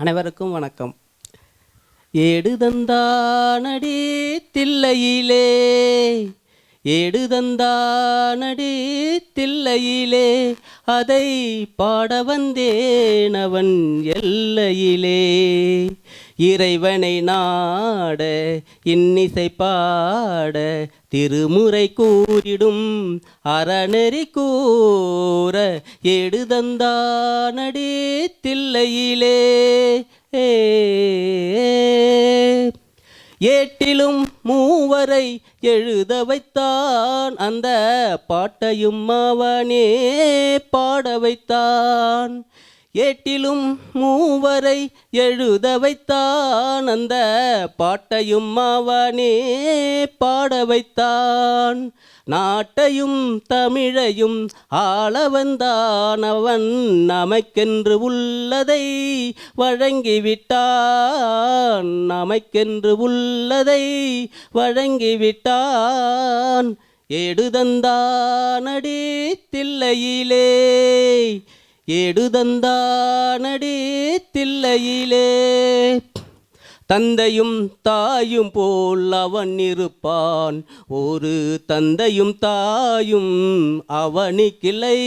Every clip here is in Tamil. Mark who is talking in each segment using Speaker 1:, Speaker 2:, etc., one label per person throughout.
Speaker 1: அனைவருக்கும் வணக்கம். ஏடுதந்தானடி தில்லையிலே ஏடுதந்தானடி தில்லையிலே அதை பாட வந்தேன் அவன் எல்லையிலே. இறைவனை நாட இன்னிசை பாட திருமுறை கூறிடும். அறநெறி கூற எடுதந்தானடி தில்லையிலே. ஏ ஏட்டிலும் மூவரை எழுத வைத்தான். அந்த பாட்டையும் அவனே பாட வைத்தான். ஏட்டிலும் மூவரை எழுத வைத்தான் அந்த பாட்டையும் அவனே பாட வைத்தான் நாட்டையும் தமிழையும் ஆள வந்தான் அவன் நமக்கென்று உள்ளதை வழங்கிவிட்டான். நமக்கென்று உள்ளதை வழங்கிவிட்டான். எடுதந்தானடி தில்லையிலே எடுதந்தானடி தில்லையிலே. தந்தையும் தாயும் போல் அவன் இருப்பான். ஒரு தந்தையும் தாயும் அவனுக்கிளை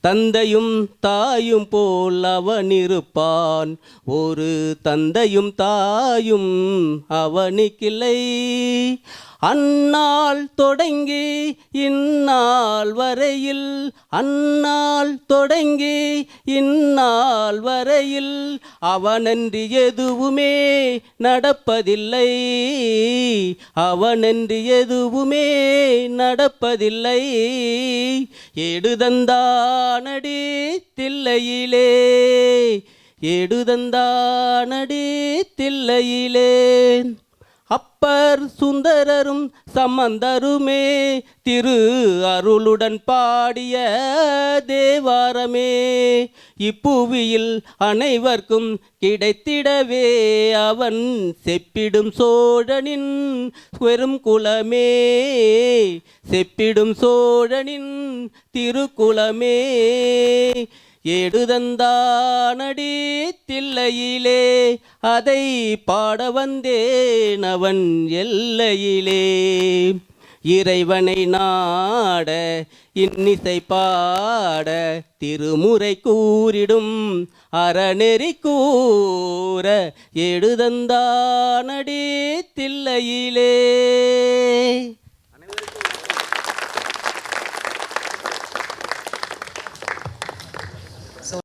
Speaker 1: தந்தையும் தாயும் போல் அவன் இருப்பான். ஒரு தந்தையும் தாயும் அவனுக்கிளை அந்நாள் தொடங்கி இந்நாள் வரையில் அந்நாள் தொடங்கி இந்நாள் வரையில் அவனன்றி எதுவுமே நடப்பதில்லை. அவனன்றி எதுவுமே நடப்பதில்லை. எடுதந்தானடி தில்லையிலே எடுதந்தானடி தில்லையிலே. அப்பர் சுந்தரரும் சம்பந்தருமே திரு அருளுடன் பாடிய தேவாரமே. இப்புவியில் அனைவர்க்கும் கிடைத்திடவே அவன் செப்பிடும் சோழனின் வெறும் குலமே. செப்பிடும் சோழனின் திருக்குலமே. எடுதந்தானடி தில்லையிலே அதை பாட வந்தேன் அவன் எல்லையிலே. இறைவனை நாட இன்னிசை பாட திருமுறை கூறிடும் அறநெறி கூற எடுதந்தானடி தில்லையிலே.